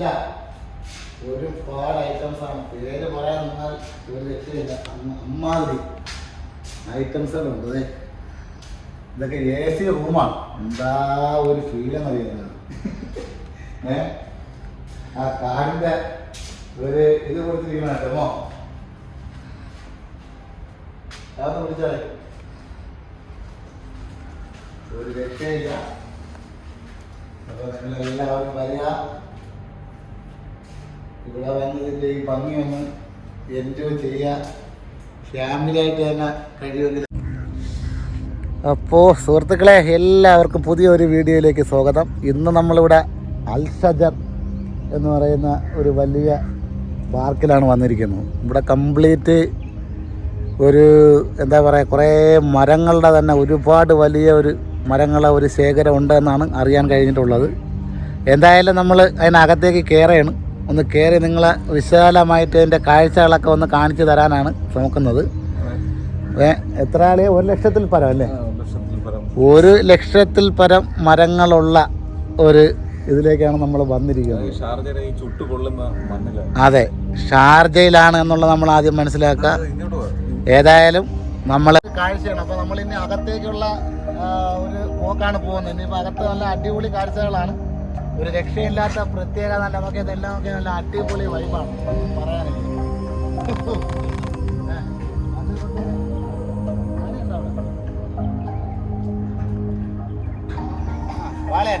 എല്ലാം ഒരുപാട് ഐറ്റംസ് ആണ്. പേര് പറയാൻ നിന്നാൽ ഒരു രക്ഷയില്ല അമ്മാതിരി ഐറ്റംസുകളുണ്ട് ദേ. ഇതൊക്കെ എ സി റൂമാണ് എന്താ ഒരു ഫീൽ എന്നറിയുന്നത് ഏ? ആ കാടിന്റെ ഒരു ഇത് കൊടുത്തിരിക്കണ കേട്ടോ അതൊന്ന് ഒരു രക്ഷയില്ല. അപ്പൊ നിങ്ങൾ എല്ലാവരും വരിക. ഇവിടെ വന്നതിന്റെ ഈ ഭംഗി ഒന്ന് എൻജോയ് ഫാമിലി ആയിട്ട് തന്നെ കഴിയുമെങ്കിൽ അപ്പോൾ സുഹൃത്തുക്കളെ എല്ലാവർക്കും പുതിയൊരു വീഡിയോയിലേക്ക് സ്വാഗതം. ഇന്ന് നമ്മളിവിടെ അൽ ഷജർ എന്ന് പറയുന്ന ഒരു വലിയ പാർക്കിലാണ് വന്നിരിക്കുന്നത്. ഇവിടെ കംപ്ലീറ്റ് ഒരു എന്താ പറയുക കുറേ മരങ്ങളുടെ തന്നെ ഒരുപാട് വലിയ ഒരു മരങ്ങളെ ഒരു ശേഖരം ഉണ്ടെന്നാണ് അറിയാൻ കഴിഞ്ഞിട്ടുള്ളത്. എന്തായാലും നമ്മൾ അതിനകത്തേക്ക് കയറുകയാണ്. ഒന്ന് കയറി നിങ്ങളെ വിശാലമായിട്ട് അതിന്റെ കാഴ്ചകളൊക്കെ ഒന്ന് കാണിച്ചു തരാനാണ് നോക്കുന്നത് ഏ, എത്ര ആളെ? ഒരു ലക്ഷത്തിൽ പരം അല്ലേ? ഒരു ലക്ഷത്തിൽ പരം. മരങ്ങളുള്ള ഒരു ഇതിലേക്കാണ് നമ്മൾ വന്നിരിക്കുന്നത്. അതെ ഷാർജയിലാണ് എന്നുള്ളത് നമ്മൾ ആദ്യം മനസ്സിലാക്കുക. ഏതായാലും നമ്മൾ കാഴ്ചയാണ്. അപ്പോൾ നമ്മൾ ഇനി അകത്തേക്കുള്ള ഒരു പോക്കാണ് പോകുന്നത്. ഇനിയിപ്പോൾ അകത്ത് നല്ല അടിപൊളി കാഴ്ചകളാണ്. ഒരു രക്ഷയില്ലാത്ത പ്രത്യേക നല്ല നമുക്ക് എല്ലാം ഒക്കെ നല്ല അടിപൊളി വൈബാണ് ആ, വാലേ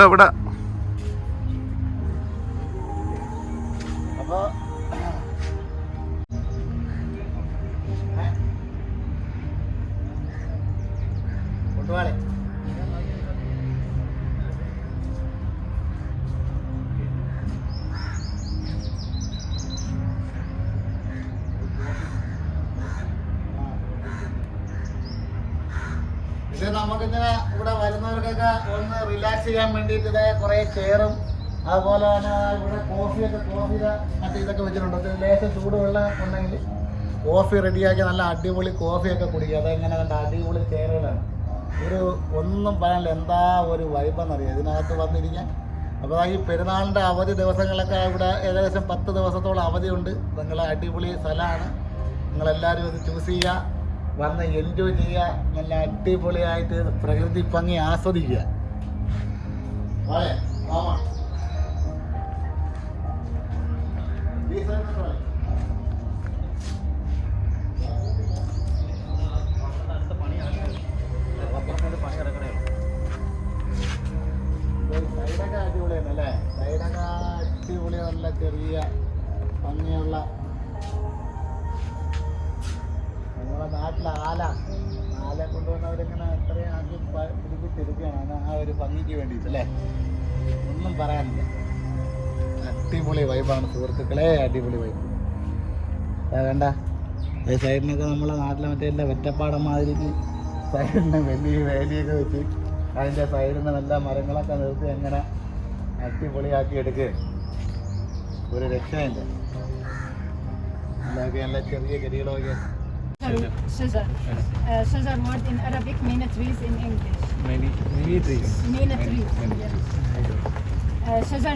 ഇവിടെ ഇവിടെ. നമുക്കിങ്ങനെ ഇവിടെ വരുന്നവർക്കൊക്കെ ഒന്ന് റിലാക്സ് ചെയ്യാൻ വേണ്ടിയിട്ട് ഇതേ കുറേ ചെയറും അതുപോലെ തന്നെ ഇവിടെ കോഫിയൊക്കെ കോഫിയുടെ മറ്റേ ഇതൊക്കെ വെച്ചിട്ടുണ്ട്. ലേശം ചൂടുവെള്ളം ഉണ്ടെങ്കിൽ കോഫി റെഡിയാക്കി നല്ല അടിപൊളി കോഫിയൊക്കെ കുടിക്കുക. അതെങ്ങനെ കണ്ട? അടിപൊളി ചെയറുകളാണ് ഒരു ഒന്നും പറയാനില്ല. എന്താ ഒരു വൈബെന്നറിയാം ഇതിനകത്ത് വന്നിരിക്കാൻ. അപ്പോൾ ഈ പെരുന്നാളിന്റെ അവധി ദിവസങ്ങളൊക്കെ ഇവിടെ ഏകദേശം പത്ത് ദിവസത്തോളം അവധിയുണ്ട്. നിങ്ങൾ അടിപൊളി സ്ഥലമാണ്. നിങ്ങളെല്ലാവരും ഇത് ചൂസ് ചെയ്യുക. വന്ന് എൻജോയ് ചെയ്യുക നല്ല അടിപൊളിയായിട്ട് പ്രകൃതി ഭംഗി ആസ്വദിക്കുക. സൈഡൊക്കെ അടിപൊളിയാണ് അല്ലേ സൈഡൊക്കെ അടിപൊളി നല്ല ചെറിയ ഭംഗിയുള്ള ആല ആല കൊണ്ടുവന്നവരിങ്ങനെ അത്രയും പ- പിടിപ്പിച്ചെടുക്കുകയാണ് ആ ഒരു ഭംഗിക്ക് വേണ്ടിയിട്ട് അല്ലേ? ഒന്നും പറയാനില്ല. അടിപൊളി വൈബാണ് സുഹൃത്തുക്കളെ അടിപൊളി വൈബ് വേണ്ട ഈ സൈഡിനൊക്കെ നമ്മളെ നാട്ടിലെ മറ്റേ എല്ലാ വെറ്റപ്പാടം മാതിരിക്ക് സൈഡിന് വലിയ വേലിയൊക്കെ വെച്ച് അതിന്റെ സൈഡിൽ നിന്ന് നല്ല മരങ്ങളൊക്കെ നിർത്തി അങ്ങനെ അടിപൊളിയാക്കി എടുക്കുക ഒരു രക്ഷയില്ല അതൊക്കെ നല്ല ചെറിയ ചെടികളൊക്കെ Shazar. Uh, uh word in Arabic means trees in English. Many, many trees. Many trees. Many,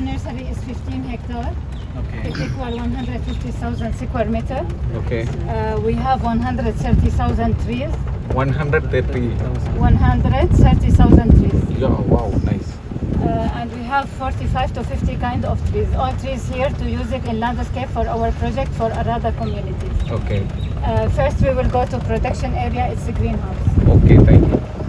nursery is 15 hectare. Okay. 150,000 square meter. Okay. Uh, we have 130,000 trees. 130. 130,000 trees. Yeah, wow, nice. Uh, and we have 45 to 50 kind of trees. All trees here to use it in landscape for our project for Arada community. Okay. Uh, first we will go to production area it's the greenhouse. Okay thank you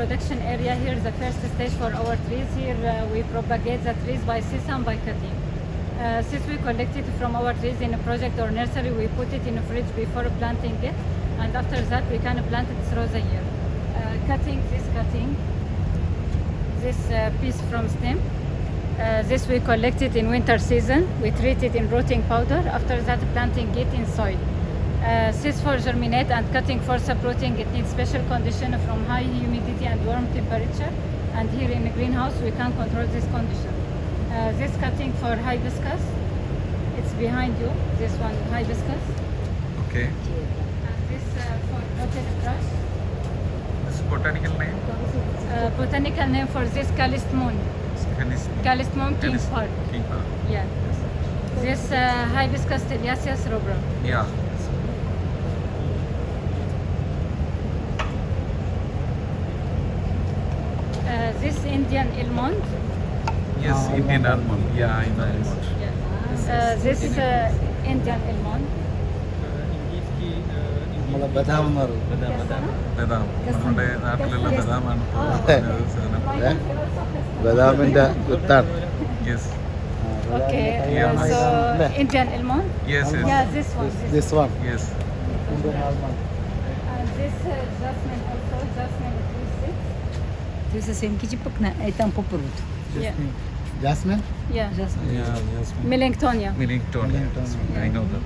production area. here, the first stage for our trees. Here uh, we propagate the trees by sesame by cutting. Uh, since we collect it from our trees in a project or nursery, we put it in a fridge before planting it, and after that we can plant it through the year. Uh, cutting this cutting, this uh, piece from stem. Uh, this we collect it in winter season. We treat it in rotting powder. After that, planting it in soil. Uh, for germinate and cutting for supporting it needs special condition from high humidity and warm temperature. And here in the greenhouse we can control this condition. Uh, this cutting for hibiscus it's behind you this one hibiscus. Okay. And this uh, for botanical brush. This is botanical name? Uh, botanical name for this calistmon calistmon king, king, king, king, king, king, king, king, king, king, king, king, king, king, this Indian almond. Yes, Ah, Indian almond. almond. Yeah, I know. Uh, this uh, Indian almond. നമ്മളെ ബദാം എന്ന് പറയും ബദാം നമ്മുടെ നാട്ടിലുള്ള ബദാമാണ് ഇപ്പോൾ Oh. പറഞ്ഞത് സാധനം ഏ? ബദാമിൻ്റെ വിത്താണ് yes Okay, Yeah, uh, nice. so Yeah. Indian almond. Yes Yeah, yes this one. This. This one yes And this uh, jasmine also, jasmine twisted. this is Simkichipukna, Etam Pupurut. Yeah. Jasmine? Yeah. Jasmine. Yeah, Jasmine. Millingtonia. Millingtonia. Millingtonia. I know that.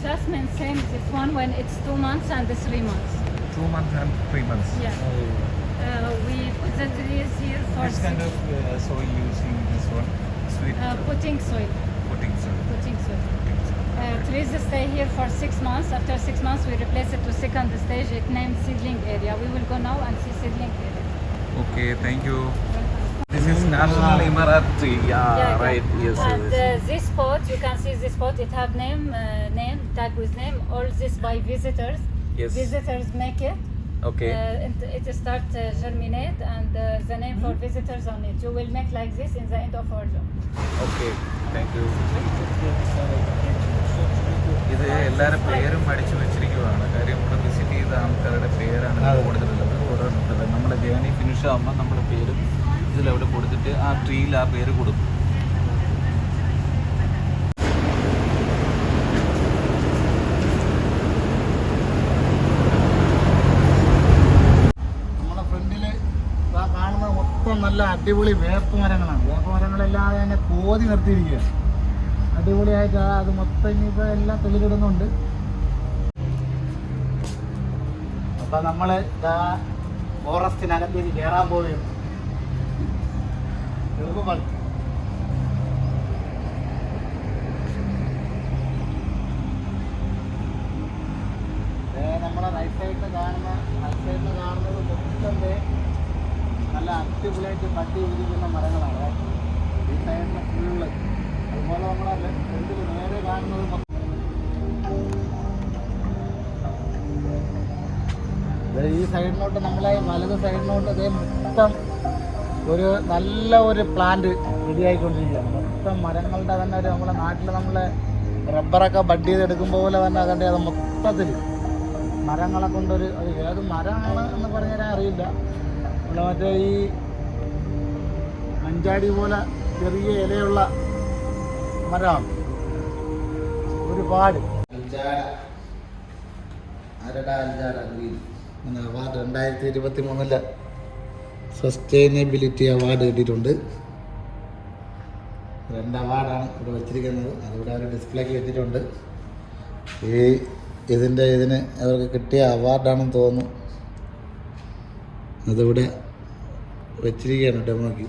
Jasmine, uh, same this one when it's two months and the three months. Two months and three months. Yeah. Oh we put the here for Which kind of uh, soil using this one? Sweet uh, putting soil. putting soil. Putting soil. Uh, trees stay here for six months. After six months, we replace it to second stage. It named seedling area. We will go now and see seedling area. Okay, thank you. This is national tree. Yeah, Yeah, right. Yes. And yes. uh, this spot, you can see this spot. It have name, uh, name tag with name. All this by visitors. Yes. Visitors make it. Okay. Uh, it, it start uh, germinate and uh, the name for visitors on it. You will make like this in the end of our job. Okay. Thank you. ഇത് എല്ലാവരുടെ പേരും പഠിച്ചു വെച്ചിരിക്കുവാണ് കാര്യം ഇവിടെ visit ചെയ്ത ആൾക്കാരുടെ പേരാണ്. കൊടുത്തിട്ടുള്ളത് ഓരോരുത്തരുടെ നമ്മുടെ ജേണി ഫിനിഷ് ആകുമ്പോൾ നമ്മുടെ പേരും ഇതിലവിടെ കൊടുത്തിട്ട് ആ ട്രീയിൽ ആ പേര് കൊടുക്കും നമ്മുടെ ഫ്രണ്ടിൽ കാണുന്ന മൊത്തം നല്ല അടിപൊളി വേപ്പ് മരങ്ങളാണ്. വേപ്പ് മരങ്ങളെല്ലാം തന്നെ കോതി നിർത്തിയിരിക്കുകയാണ്. അടിപൊളിയായിട്ട് അത് മൊത്തം ഇനിയിപ്പോൾ എല്ലാം തെളിവിടുന്നുണ്ട് അപ്പം നമ്മൾ ഫോറസ്റ്റിനകത്തേക്ക് കയറാൻ പോവുകയാണ്. എളുപ്പമാണ് നമ്മളെ റൈറ്റ് സൈഡിൽ കാണുന്ന റൈറ്റ് സൈഡിൽ കാണുന്നത് മൊത്തം നല്ല അടിപൊളിയായിട്ട് തട്ടി ഇരിക്കുന്ന മരങ്ങളാണ്. ഈ സൈഡിൽ ഫുള്ള് അതുപോലെ നമ്മളെ ഫ്രണ്ടിൽ നേരെ കാണുന്നത് ഈ സൈഡിലോട്ട് നമ്മളെ വലത് സൈഡിലോട്ട് അതേ മൊത്തം ഒരു നല്ല ഒരു പ്ലാന്റ് റെഡിയായിക്കൊണ്ടിരിക്കുകയാണ് മൊത്തം മരങ്ങളുടെ തന്നെ ഒരു നമ്മളെ നാട്ടിൽ നമ്മളെ റബ്ബറൊക്കെ ബഡ് ചെയ്തെടുക്കുമ്പോൾ പോലെ തന്നെ അതിന്റെ അത് മൊത്തത്തിൽ മരങ്ങളെ കൊണ്ടൊരു അത് ഏത് മരമാണ് എന്ന് പറഞ്ഞാൽ അറിയില്ല. നമ്മളെ മറ്റേ ഈ അഞ്ചാടി പോലെ ചെറിയ ഇലയുള്ള മരമാണ് ഒരുപാട്. അവാർഡ് രണ്ടായിരത്തി ഇരുപത്തി മൂന്നിൽ സസ്റ്റൈനബിലിറ്റി അവാർഡ് കിട്ടിയിട്ടുണ്ട്. രണ്ട് അവാർഡാണ് ഇവിടെ വെച്ചിരിക്കുന്നത്. അതിവിടെ അവർ ഡിസ്പ്ലേക്ക് വെച്ചിട്ടുണ്ട്. ഈ ഇതിന്റെ ഇതിന് അവർക്ക് കിട്ടിയ അവാർഡാണെന്ന് തോന്നുന്നു. അതിവിടെ വെച്ചിരിക്കുകയാണ് ഡെമോക്ക്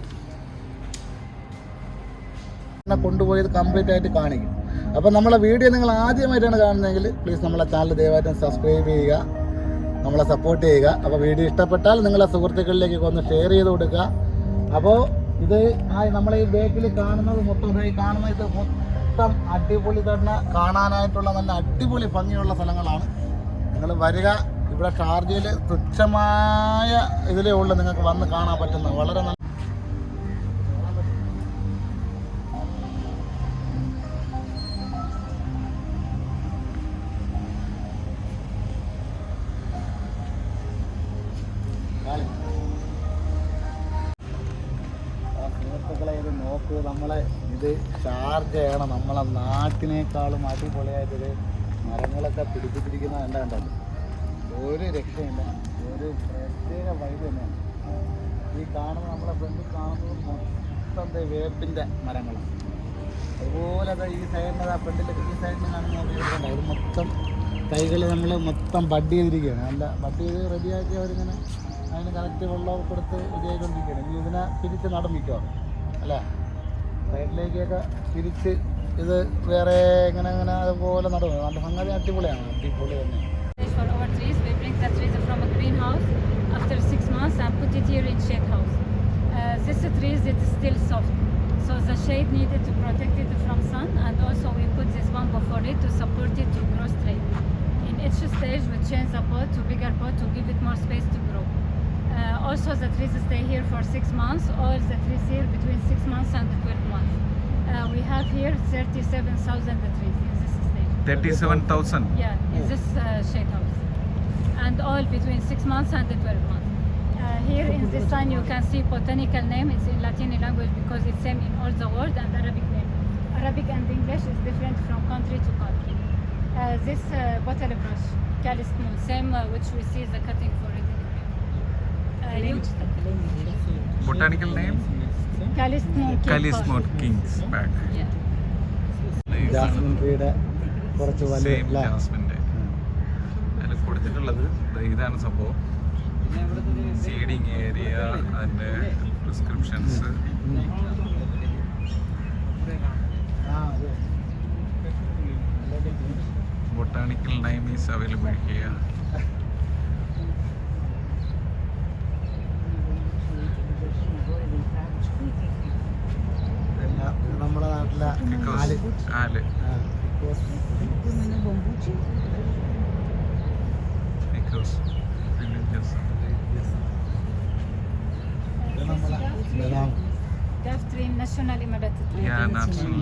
കൊണ്ടുപോയത് കംപ്ലീറ്റ് ആയിട്ട് കാണിക്കും. അപ്പോൾ നമ്മളെ വീഡിയോ നിങ്ങൾ ആദ്യമായിട്ടാണ് കാണുന്നതെങ്കിൽ പ്ലീസ് നമ്മളെ ചാനൽ ദയവായിട്ടും സബ്സ്ക്രൈബ് ചെയ്യുക നമ്മളെ സപ്പോർട്ട് ചെയ്യുക. അപ്പോൾ വീഡിയോ ഇഷ്ടപ്പെട്ടാൽ നിങ്ങളെ സുഹൃത്തുക്കളിലേക്ക് ഒന്ന് ഷെയർ ചെയ്ത് കൊടുക്കുക. അപ്പോൾ ഇത് ആ നമ്മളെ ഈ ബേക്കിൽ കാണുന്നത് മൊത്തം കാണുന്നത് മൊത്തം അടിപൊളി തന്നെ കാണാനായിട്ടുള്ള നല്ല അടിപൊളി ഭംഗിയുള്ള സ്ഥലങ്ങളാണ്. നിങ്ങൾ വരിക ഇവിടെ ഷാർജയിൽ തുച്ഛമായ ഇതിലേ ഉള്ളൂ നിങ്ങൾക്ക് വന്ന് കാണാൻ പറ്റുന്ന വളരെ നല്ല നോക്കൂ. നമ്മളെ ഇത് ഷാർജയാണ് നമ്മളെ നാട്ടിനേക്കാളും അടിപൊളിയായിട്ടൊരു മരങ്ങളൊക്കെ പിടിപ്പിച്ചിരിക്കുന്ന എന്താ ഒരു രക്ഷയില്ല. ഒരു പ്രത്യേക വൈബ് തന്നെയാണ് ഈ കാണുന്ന നമ്മളെ ഫ്രണ്ട് കാണുന്നത് മൊത്തം വേപ്പിന്റെ മരങ്ങളാണ് അതുപോലെ അത് ഈ സൈഡിൽ ഫ്രണ്ടിൽ ഈ സൈഡിൽ കാണുന്ന ഇത് മൊത്തം തൈകൾ നമ്മൾ മൊത്തം ബഡ് ചെയ്തിരിക്കുകയാണ്. നല്ല ബഡ് ചെയ്ത് റെഡിയാക്കി അവരിങ്ങനെ അതിന് കറക്റ്റ് വെള്ളമൊക്കെ കൊടുത്ത് ഇതായിക്കൊണ്ടിരിക്കുകയാണ് ഇനി ഇതിനെ തിരിച്ച് നടമിക്കുക അല്ലേ? സൈഡിലേക്കൊക്കെ തിരിച്ച് ഇത് വേറെ ഇങ്ങനെ ഇങ്ങനെ അതുപോലെ നടന്നു. നല്ല സംഗതി അടിപൊളിയാണ്. അടിപൊളി തന്നെ. for our trees. We bring the trees from a greenhouse after six months and put it here in shade house. Uh, this trees it is still soft, so the shade needed to protect it from sun and also we put this one before it to support it to grow straight. In each stage we change the pot to bigger pot to give it more space to grow. Uh, also the trees stay here for six months, all the trees here between six months and 12 months. Uh, we have here 37,000 trees in this stage. 37,000? Yeah, in oh. this uh, shade house And all between 6 months and 12 months. Uh, here in this sign you can see botanical name. It's in Latin language because it's same in all the world and Arabic name. Arabic and English is different from country to country. Uh, this uh, bottle brush, Calis moon, same uh, which we see the cutting for it. in the video. Uh, you, botanical name Calis moon. king കലിസ്മോട്ട് called. Kings bag Yeah. Jasmine ട്രീയുടെ കുറച്ച് വലിയ കൊടുത്തിട്ടുള്ളത്. ഇതാണ് സംഭവം. Seeding area അതിന്റെ prescriptions. Botanical name is available here നമ്മുടെ നാട്ടിലെ ആൽ. ആൽ. നാഷണൽ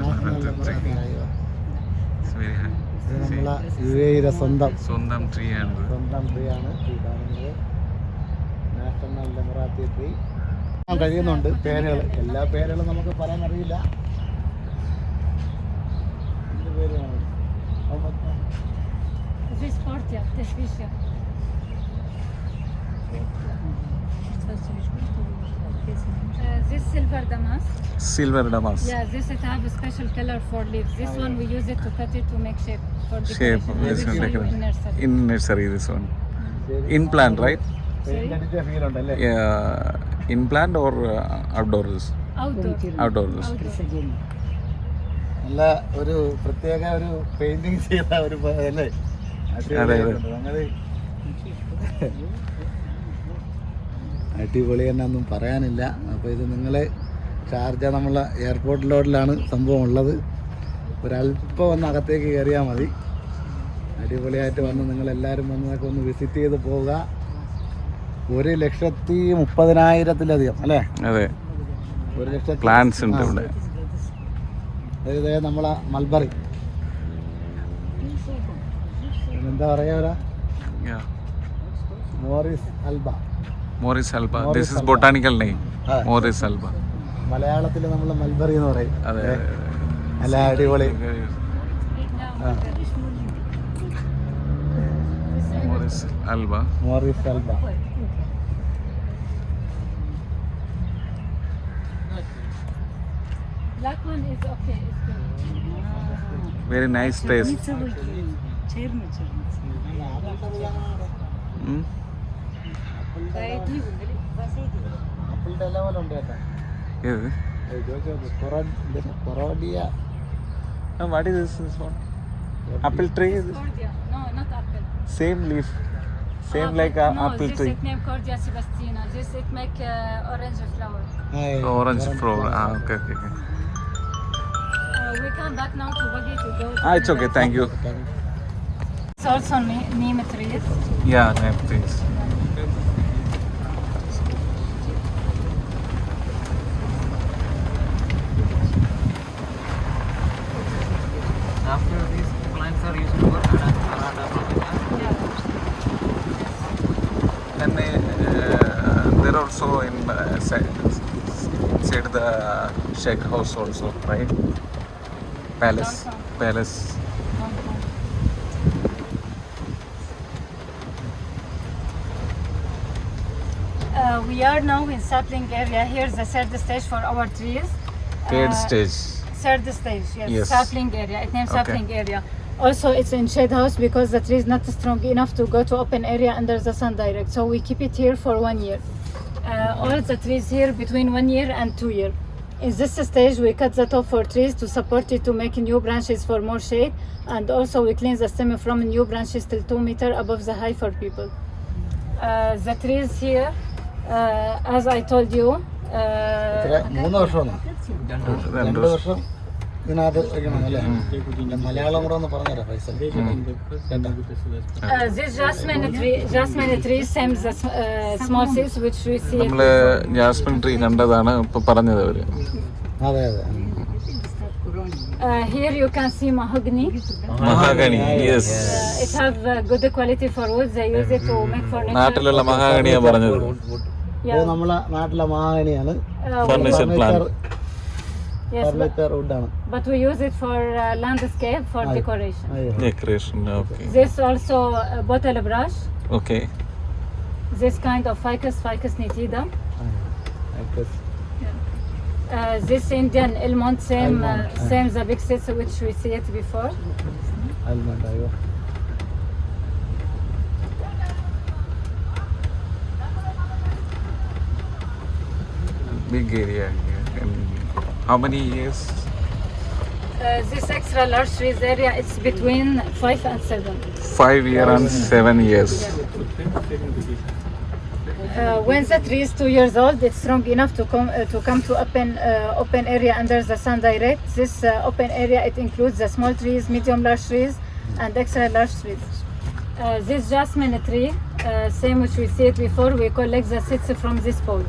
നമ്മളെ യു എയുടെ സ്വന്തം. സ്വന്തം ട്രീ ആണ്. സ്വന്തം ട്രീ ആണ്. ട്രീ കാണുന്നത്. നാഷണൽ ഡെമറാത്തി ട്രീ കഴിയുന്നുണ്ട്. പേരുകൾ. എല്ലാ പേരുകളും നമുക്ക് പറയാൻ അറിയില്ല. എന്ത് പേരാണ് This silver yeah, yeah. Uh, this silver damask. Yeah, this it have a special color for leaves. This one we use it to cut it to make shape for Shape, decoration. I this one in nursery. in nursery. this one. In plant, right? Feel ഉണ്ടല്ലേ in plant or outdoors Outdoor. Outdoors Outdoor. നല്ല ഒരു പ്രത്യേക ഒരു painting ചെയ്ത ഒരു അല്ലേ. ഞങ്ങൾ അടിപൊളി തന്നെ ഒന്നും പറയാനില്ല. അപ്പോൾ ഇത് നിങ്ങൾ ഷാർജ നമ്മളെ എയർപോർട്ട് ലോഡിലാണ് സംഭവം ഉള്ളത്. ഒരല്പം ഒന്ന് അകത്തേക്ക് കയറിയാൽ മതി. അടിപൊളിയായിട്ട് വന്ന് നിങ്ങളെല്ലാവരും വന്നതൊക്കെ ഒന്ന് വിസിറ്റ് ചെയ്ത് പോവുക. ഒരു ലക്ഷത്തി മുപ്പതിനായിരത്തിലധികം അല്ലേ? അതെ. ഒരു ലക്ഷത്തി പ്ലാൻസ് ഉണ്ട് ഇവിടെ. ഇത് നമ്മളെ മൽബറി. എന്താ പറയാ Morus alba. Morus alba this is botanical name Morus alba മലയാളത്തിൽ നമ്മൾ മൽബറി എന്ന് പറയും. അതെ. നല്ല അടിപൊളി. Morus alba Morus alba Black one is okay. It's good. Very nice taste. Mm? అప్పుల లెవెల్ ఉండేట ఏది కొరడియా what is apple tree is no not apple same leaf. Same apple, like a no, apple tree. it name cordia sebastina this it make uh, orange flower. Hey, orange, orange flower. flower. Ah okay okay, okay. Uh, we come back now to Wadi to go to ah it's okay. Thank you. It's also neem trees. Yeah neem trees. Also in uh, inside the Sheikh house also, right? Palace. Palace. Uh, we are now in sapling area. Here's the third stage for our trees. Third Uh, stage. Third stage, yes. Yes. Sapling area. It names Okay. sapling area. Also, it's in shade house because the tree is not strong enough to go to open area under the sun direct. So we keep it here for one year Uh, all the trees here between one year and two year. In this stage, we cut the top for trees to support it to make new branches for more shade, and also we clean the stem from new branches till two meter above the high for people. Uh, the trees here, uh, as I told you, എത്ര? uh, മൂന്ന് വർഷമാണ് രണ്ട് രണ്ട് വർഷം. ഇതിനകത്ത് വെക്കണം അല്ലേ മലയാളം കൂടെ ഒന്ന് പറഞ്ഞുതരാം പൈസ Uh, uh. നമ്മൾ ജാസ്മിൻ ട്രീ കണ്ടതാണ് ഇപ്പൊ പറഞ്ഞത് അവർ അതെ അതെ Uh, here you can see mahogany. Mahogany, yes. Uh, it have uh, good quality for wood. They use it to make furniture. നാട്ടിലുള്ള മഹാഗണിയാ പറഞ്ഞത് ഇത് നമ്മളെ നാട്ടിലെ മഹാഗണിയാണ് Uh, Furniture plant. yes, but, furniture വുഡാണ് but we use it for uh, landscape for decoration. Decoration okay This also uh, bottle brush. Okay This kind of ficus, ficus nitida. Uh, this Indian almond, same, uh, Almond, uh. same the big seeds which we see it before. Almond അയ്യോ big area how many years? Uh, this extra large trees area, it's between five and seven. Five years and seven years. Uh, when the tree is two years old, it's strong enough to come uh, to come to open uh, open area under the sun direct. This uh, open area it includes the small trees, medium large trees, and extra large trees. Uh, uh this jasmine tree, uh, same which we see it before, we collect the seeds from this pod.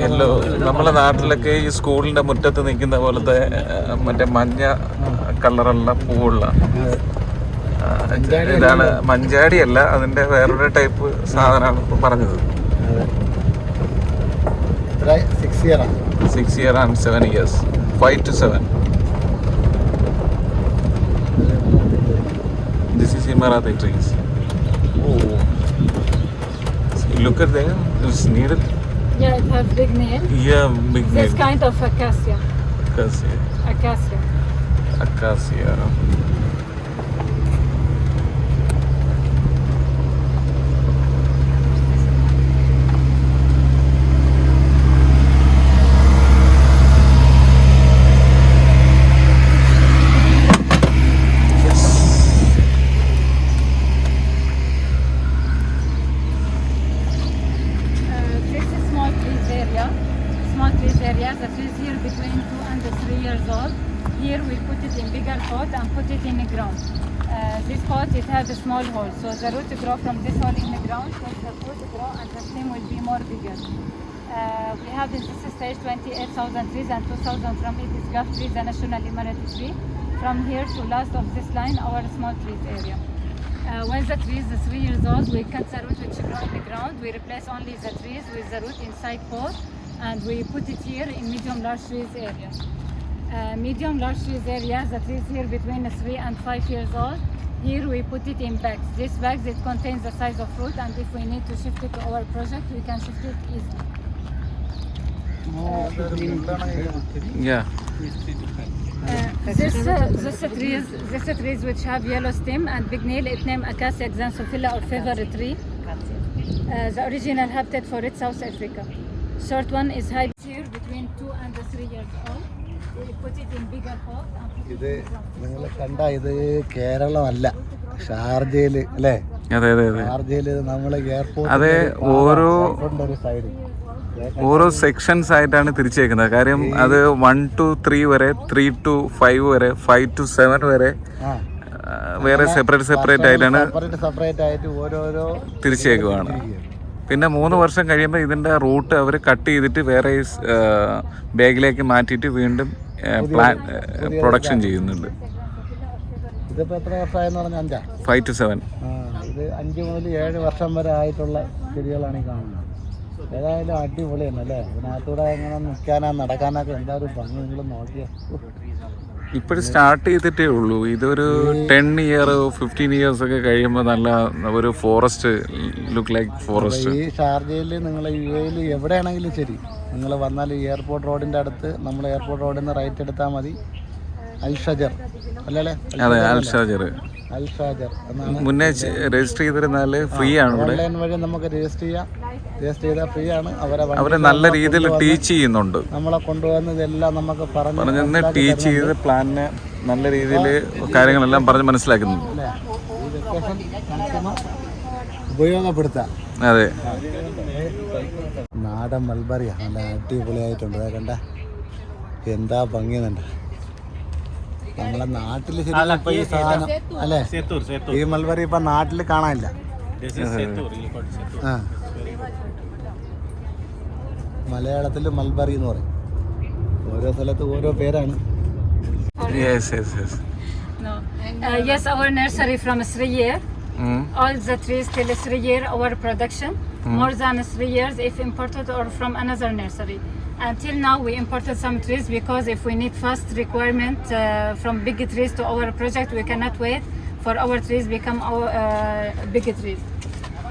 Yellow നമ്മളെ നാട്ടിലൊക്കെ ഈ സ്കൂളിന്റെ മുറ്റത്ത് നിൽക്കുന്ന പോലത്തെ മറ്റേ മഞ്ഞ കളറുള്ള പൂവുള്ള ഇതാണ് മഞ്ചാടി അല്ല അതിന്റെ വേറൊരു ടൈപ്പ് സാധനമാണ് പറഞ്ഞത്. Six year and seven years five to seven this is Emirati trees look at the needle Yeah, it has big name. yeah big This kind of acacia. acacia Acacia. acacia Uh, this is small trees area. Small trees area. The trees here between two and three years old. Here we put it in bigger pot and put it in the ground. Uh, this pot it has a small hole, so the root grow from this hole in the ground, let the fruit grow and the stem will be more bigger. Uh, we have in this stage 28,000 trees and 2,000 from it is Gulf tree, the national emerald tree. From here to last of this line, our small trees area. Uh, when the tree is three years old, we cut the root which grow in the ground. We replace only the trees with the root inside pot, and we put it here in medium large trees area. Uh, medium large trees area, the trees here between three and five years old. Here we put it in bags. This bags it contains the size of fruit, and if we need to shift it to our project, we can shift it easily. Yeah. Uh, this, uh, this trees, this trees which have yellow stem and big nail, it named Acacia xanthophylla or favorite tree. Uh, the original habitat for it, South Africa. Short one is high here between two and three years old. It in bigger pot and put ഇത്. നിങ്ങൾ കണ്ട ഇത് കേരളമല്ല ഷാർജയിൽ അല്ലേ അതെ അതെ അതെ. Airport അതെ ഓരോ ഓരോ സെക്ഷൻസ് ആയിട്ടാണ് തിരിച്ചേക്കുന്നത്. കാര്യം അത് വൺ ടു ത്രീ വരെ ത്രീ ടു ഫൈവ് വരെ ഫൈവ് ടു സെവൻ വരെ വേറെ സെപ്പറേറ്റ് സെപ്പറേറ്റ് ആയിട്ടാണ് തിരിച്ചേക്കുവാണ്. പിന്നെ മൂന്ന് വർഷം കഴിയുമ്പോൾ ഇതിന്റെ റൂട്ട് അവർ കട്ട് ചെയ്തിട്ട് വേറെ ബാഗിലേക്ക് മാറ്റിയിട്ട് വീണ്ടും പ്ലാൻ പ്രൊഡക്ഷൻ ചെയ്യുന്നുണ്ട്. ഇതിപ്പോ എത്ര വർഷമായെന്ന് പറഞ്ഞാൽ അഞ്ചാ? ഫൈവ് ടു സെവൻ ആ ഇത് അഞ്ച് മുതൽ ഏഴ് വർഷം വരെ ആയിട്ടുള്ള ചെടികളാണ് ഈ കാണുന്നത്. ഏതായാലും അടിപൊളിയാണ് അല്ലേ? ഇതിനകത്തൂടെ എങ്ങനെ നിൽക്കാനാ നടക്കാനൊക്കെ ഭംഗി നിങ്ങൾ നോക്കിയ. ഇപ്പോഴും സ്റ്റാർട്ട് ചെയ്തിട്ടേ ഉള്ളൂ. ഇതൊരു ടെൻ ഇയർ ഫിഫ്റ്റീൻ ഇയേഴ്സ് ഒക്കെ കഴിയുമ്പോൾ നല്ല ഒരു ഫോറസ്റ്റ് ലുക്ക് ലൈക്ക് ഫോറസ്റ്റ് ഈ ഷാർജയിൽ നിങ്ങൾ യു എയിൽ എവിടെയാണെങ്കിലും ശരി. നിങ്ങൾ വന്നാൽ എയർപോർട്ട് റോഡിന്റെ അടുത്ത് നമ്മൾ എയർപോർട്ട് റോഡിൽ നിന്ന് റൈറ്റ് എടുത്താൽ മതി. അൽ ഷജർ അല്ലേ അതെ അൽ ഷാജർ എന്നാണ് മുന്നേ രജിസ്റ്റർ ചെയ്തിരുന്നാൽ ഫ്രീ ആണ് ഓൺലൈൻ വഴി നമുക്ക് രജിസ്റ്റർ ചെയ്യാം. രജിസ്റ്റർ ചെയ്താൽ ഫ്രീ ആണ്. അവരെ അവരെ നല്ല രീതിയിൽ ടീച്ച് ചെയ്യുന്നുണ്ട്. നമ്മളെ കൊണ്ടുവന്നതെല്ലാം നമുക്ക് പറഞ്ഞു പറഞ്ഞ് ടീച്ച് ചെയ്ത് പ്ലാനിനെ നല്ല രീതിയിൽ കാര്യങ്ങളെല്ലാം പറഞ്ഞ് മാക്സിമം ഉപയോഗപ്പെടുത്താം. അതെ. നാടൻ മൽബറിയാ നല്ല അടിപൊളിയായിട്ടുണ്ട്. കണ്ട? എന്താ ഭംഗിയുന്നുണ്ട് നമ്മളെ നാട്ടിൽ ഇപ്പൊ ഈ സാധനം അല്ലേ? ഈ മൽബറി ഇപ്പൊ നാട്ടിൽ കാണാനില്ല. ആ. മലയാളത്തിൽ മൽബറി എന്ന് പറയും. ഓരോ സ്ഥലത്ത് ഓരോ പേരാണ്. Yes yes yes No. Uh, yes, our nursery from three year. All the trees till three year our production. More than three years if imported or from another nursery. Until now we imported some trees because if we need fast requirement uh, from big trees to our project we cannot wait for our trees become our uh, big trees.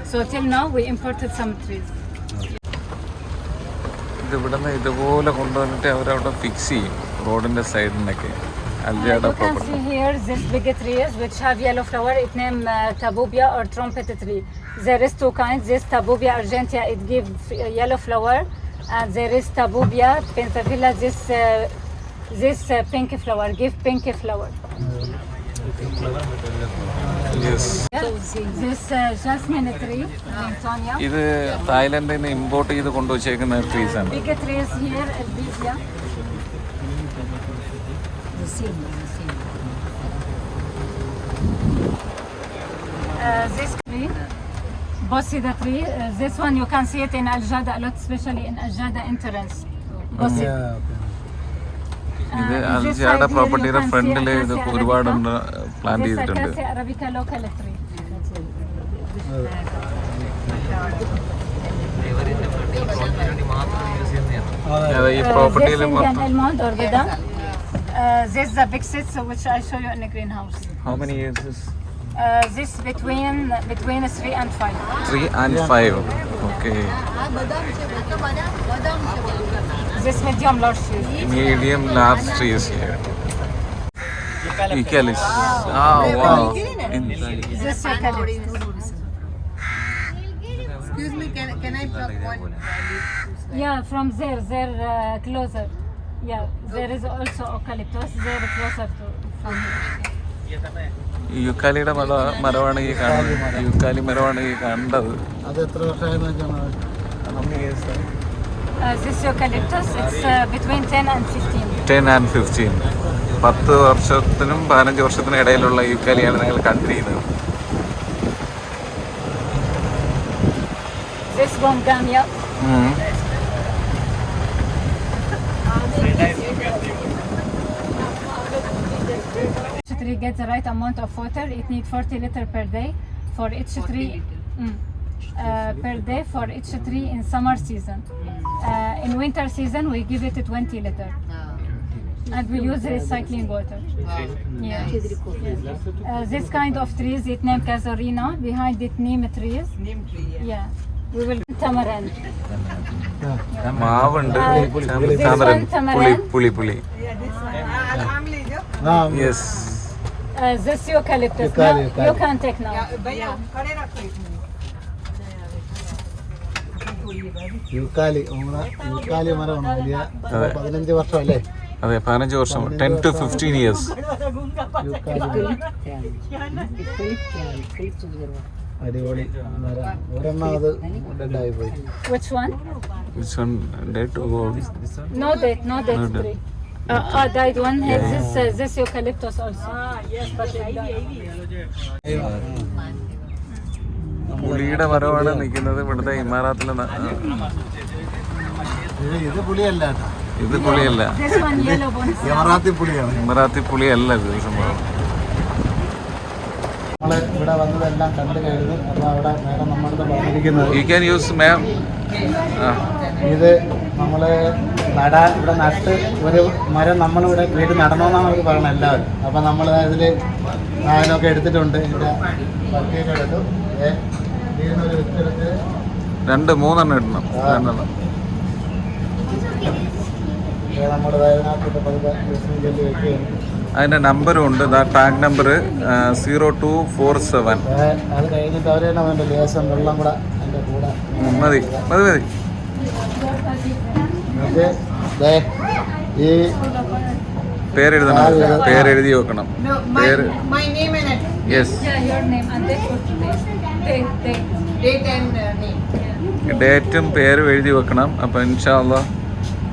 So till now we imported some trees. ഇത് ഇവിടുന്ന് ഇതുപോലെ കൊണ്ടുവന്നിട്ട് അവരവിടെ fix ചെയ്യും റോഡിന്റെ സൈഡിനൊക്കെ Uh, അൽജാഡ you can property see here these big trees which have yellow flower. It named uh, Tabubia or trumpet tree. There is two kinds. This Tabubia argentea, it gives uh, yellow flower, and there is Tabubia pentavilla. This uh, this uh, pink flower give pink flower. Yes Yeah. This uh, jasmine tree, Antonia. ഇത് തായ്ലൻഡിൽ നിന്ന് import ചെയ്ത് കൊണ്ടുവച്ചേക്കുന്ന trees ആണ് Uh, this tree, Bosida tree. Uh, this one you can see it in Al Jada a lot, especially in Al Jada entrance. Bosida. ഇത് Uh, Aljada പ്രോപ്പർട്ടിയുടെ ഫ്രണ്ടിൽ ഇത് ഒരുപാടുണ്ട് പ്ലാൻ ചെയ്തിട്ടുണ്ട് അതെ ഈ Uh, പ്രോപ്പർട്ടിയിൽ മൊത്തം. Uh, this is the big set, which I show you in the greenhouse. How many years is? Uh, this between between three and five. Three and five. Okay. This medium large trees. Medium large trees here. Eucalyptus. Ah, wow. This eucalyptus. Excuse me, can, can I one? Yeah, from there, they're uh, closer. Yeah, there is also eucalyptus. There closer to from here. യുക്കാലിയുടെ മല മരമാണ് ഈ കാണുന്നത് യുക്കാലി മരമാണ് ഈ കണ്ടത് അത് എത്ര വർഷമായിരുന്നു വെച്ചാൽ Uh, this eucalyptus, it's uh, between 10 and 15. Ten and fifteen പത്ത് വർഷത്തിനും പതിനഞ്ച് വർഷത്തിനും ഇടയിലുള്ള യുക്കാലിയാണ് നിങ്ങൾ കണ്ടിരിക്കുന്നത് This Bongamia. Mm Each tree gets the right amount of water. It needs 40 liter per day for each tree. Mm. Uh, per day for each tree in summer season. Uh, in winter season, we give it 20 liter. And we use recycling water. Yes. yes. Uh, this kind of trees, it named Casuarina. Behind it, neem trees. Neem tree, yeah. Yeah. We will tamarind. മാവുണ്ട് This താമരൻ one, പുളി tamarind. പുളി പുളി Yeah, this one. Uh, family, yeah. ആ yes is this eucalyptus? Yucca, no, yucca. you can take now. യുക്കാലി യുക്കാലി മരമാണ് വലിയ പതിനഞ്ച് വർഷം അല്ലേ അതെ പതിനഞ്ച് വർഷം ടെൻ ടു ഫിഫ്റ്റീൻ ഇയേഴ്സ് അടിപൊളി ഒരെണ്ണം അത് ഡെഡായി പോയി Which one? Which one? Date or? No date, no date. No date. Uh, that one has this uh, this eucalyptus also. Ah. പുളിയുടെ മരമാണ് നിൽക്കുന്നത് ഇവിടുത്തെ ഇമാറാത്തിലെ ഇത് കേട്ടോ. ഇത് പുളിയല്ല. ഇമറാത്തി പുളിയാണ്. ഇമറാത്തി പുളിയല്ല ഇത് സംഭവം. നമ്മൾ ഇവിടെ വന്നതെല്ലാം കണ്ടു കഴിഞ്ഞു. അപ്പോൾ അവിടെ മേഡം നമ്മളുടെ പറഞ്ഞിരിക്കുന്നത് യു ക്യാൻ യൂസ് മാം ഇത് നമ്മൾ നടാൻ ഇവിടെ നട്ട് ഒരു മരം നമ്മളിവിടെ വീട് നടണമെന്നാണ് അവർ പറയുന്നത് എല്ലാവരും. അപ്പം നമ്മൾ അതിൽ നായനൊക്കെ എടുത്തിട്ടുണ്ട് എടുത്തു. ഒരു വിത്തെടുത്ത് രണ്ട് മൂന്നെണ്ണം ഇടണം. രണ്ടെണ്ണം പതുക്കെ ചെല്ലി വെക്കുകയാണ്. അതിന്റെ നമ്പറും ഉണ്ട്. ദാ tag number zero two four seven. അത് കഴിഞ്ഞിട്ട് വെള്ളം കൂടെ മതി. മതി മതി. എഴുതി വെക്കണം. ഡേറ്റും പേരും എഴുതി വെക്കണം. അപ്പൊ ഇൻഷാല്ല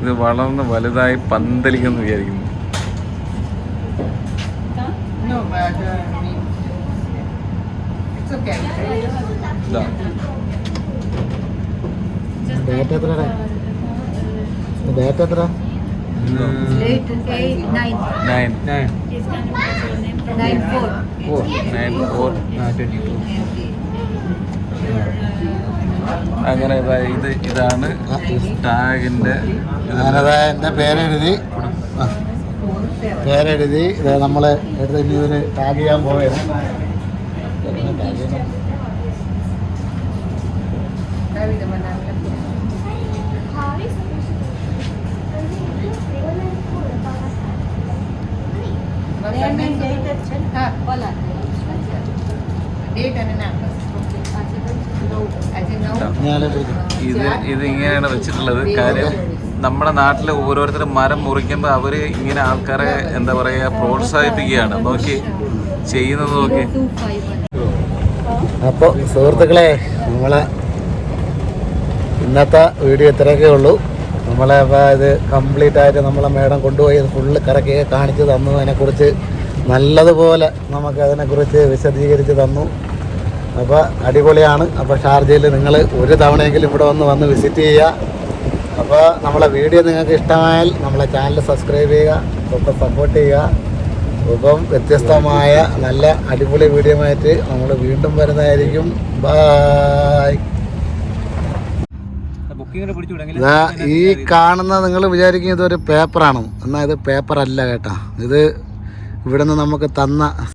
ഇത് വളർന്ന് വലുതായി പന്തലിക്കുന്നു വിചാരിക്കുന്നു. ഡേറ്റ് എത്ര ഡേറ്റ് എത്ര അങ്ങനെ ഇതാ ഇത് ഇതാണ് ടാഗിന്റെ ഞാനതാ എന്റെ പേരെഴുതി. പേരെഴുതി. ഇത് നമ്മൾ എടുത്ത് ഇനി ഇതിന് ടാഗ് ചെയ്യാൻ പോവുകയാണ് ടാഗ് Manala. Check. Ah, ഇത് ഇത് ഇങ്ങനെയാണ് വെച്ചിട്ടുള്ളത്. കാര്യം നമ്മുടെ നാട്ടിലെ ഓരോരുത്തരും മരം മുറിക്കുമ്പോൾ അവർ ഇങ്ങനെ ആൾക്കാരെ എന്താ പറയുക പ്രോത്സാഹിപ്പിക്കുകയാണ്. നോക്കി. ചെയ്യുന്നത് നോക്കി. അപ്പോൾ സുഹൃത്തുക്കളെ നമ്മളെ ഇന്നത്തെ വീഡിയോ ഇത്രയൊക്കെ ഉള്ളൂ. നമ്മളെ ഇത് കംപ്ലീറ്റ് ആയിട്ട് നമ്മളെ മേഡം കൊണ്ടുപോയി ഫുള്ള് കറക്കി കാണിച്ച് തന്നു. അതിനെക്കുറിച്ച് നല്ലതുപോലെ നമുക്ക് അതിനെക്കുറിച്ച് വിശദീകരിച്ച് തന്നു. അപ്പോൾ അടിപൊളിയാണ്. അപ്പോൾ ഷാർജയിൽ നിങ്ങൾ ഒരു തവണയെങ്കിലും ഇവിടെ വന്ന് വന്ന് വിസിറ്റ് ചെയ്യുക. അപ്പോൾ നമ്മളെ വീഡിയോ നിങ്ങൾക്ക് ഇഷ്ടമായാൽ നമ്മളെ ചാനൽ സബ്സ്ക്രൈബ് ചെയ്യുക ഒക്കെ സപ്പോർട്ട് ചെയ്യുക. ഒപ്പം വ്യത്യസ്തമായ നല്ല അടിപൊളി വീഡിയോ ആയിട്ട് നമ്മൾ വീണ്ടും വരുന്നതായിരിക്കും. ബായ് ഈ കാണുന്ന നിങ്ങൾ വിചാരിക്കും ഇതൊരു പേപ്പറാണ് എന്നാൽ ഇത് പേപ്പറല്ല കേട്ടാ. ഇത് ഇവിടുന്ന് നമുക്ക് തന്ന